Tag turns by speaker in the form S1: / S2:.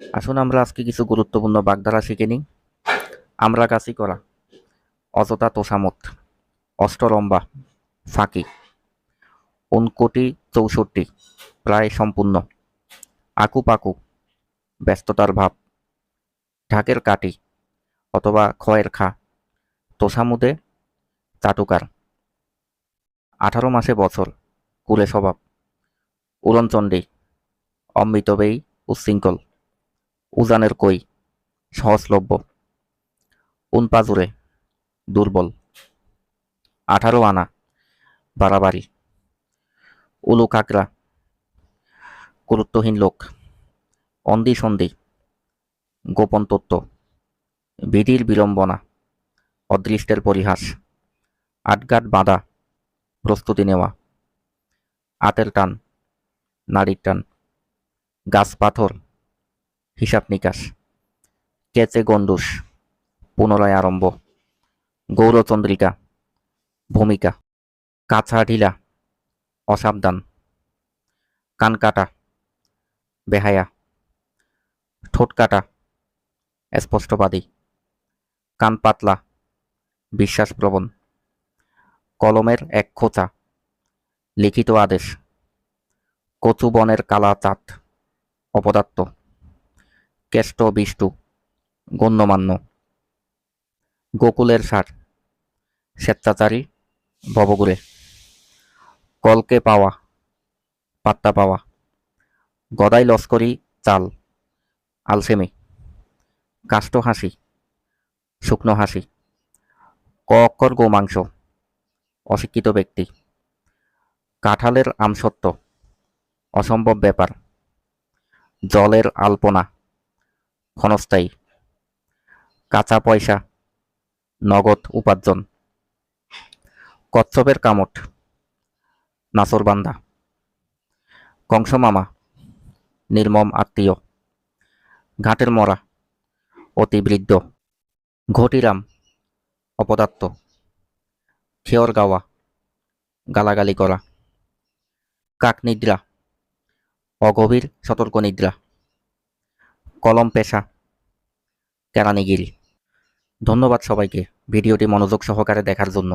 S1: আসুন আমরা আজকে কিছু গুরুত্বপূর্ণ বাগধারা শিখে নিই। আমরা কাছি করা, অযথা তোষামত অষ্টলম্বা, ফাঁকি উনকোটি চৌষট্টি, প্রায় সম্পূর্ণ, আকুপাকু, ব্যস্ততার ভাব, ঢাকের কাটি অথবা খয়ের খা, তোষামুদে চাটুকার, আঠারো মাসে বছর, কুলে স্বভাব উড়নচণ্ডী অমৃতবেয়ী উচ্ছৃঙ্খল। উজানের কই, সহজলভ্য। উনপাজুরে, দুর্বল। আঠারো আনা, বাড়াবাড়ি। উলু কাকরা গুরুত্বহীন লোক। অন্দি সন্ধি গোপন তত্ত্ব। বিধির বিড়ম্বনা, অদৃষ্টের পরিহাস। আটগাট বাঁধা, প্রস্তুতি নেওয়া। আতের টান নারীর টান। গাছ পাথর হিসাব নিকাশ। কেচে গন্ডুস পুনরায় আরম্ভ। গৌরচন্দ্রিকা, ভূমিকা। কাছা ঢিলা অসাবধান। কানকাটা, বেহায়া। ঠোঁট কাটা স্পষ্টবাদী। কান পাতলা বিশ্বাসপ্রবণ। কলমের এক খোঁচা, লিখিত আদেশ। কচু বনের কালা চাঁদ, অপদার্থ। কেষ্ট বিষ্টু, গণ্যমান্য। গোকুলের সার স্বেচ্ছাচারী ভবগুরে। কলকে পাওয়া, পাত্তা পাওয়া। গদাই লস্করি, চাল, আলসেমি। কাষ্ট হাসি, শুকনো হাসি। ক অক্ষর গোমাংস, অশিক্ষিত ব্যক্তি। কাঁঠালের আমসত্ব অসম্ভব ব্যাপার। জলের আলপনা। ক্ষণস্থায়ী। কাঁচা পয়সা, নগদ উপার্জন। কচ্ছপের কামট নাসরবান্দা কংসমামা নির্মম আত্মীয়। ঘাটের মরা অতিবৃদ্ধ ঘটিরাম, অপদার্থ। খেয়র গাওয়া, গালাগালি করা। কাক নিদ্রা অগভীর সতর্ক নিদ্রা কলম পেশা কেরানিগিরি। ধন্যবাদ সবাইকে ভিডিওটি মনোযোগ সহকারে দেখার জন্য।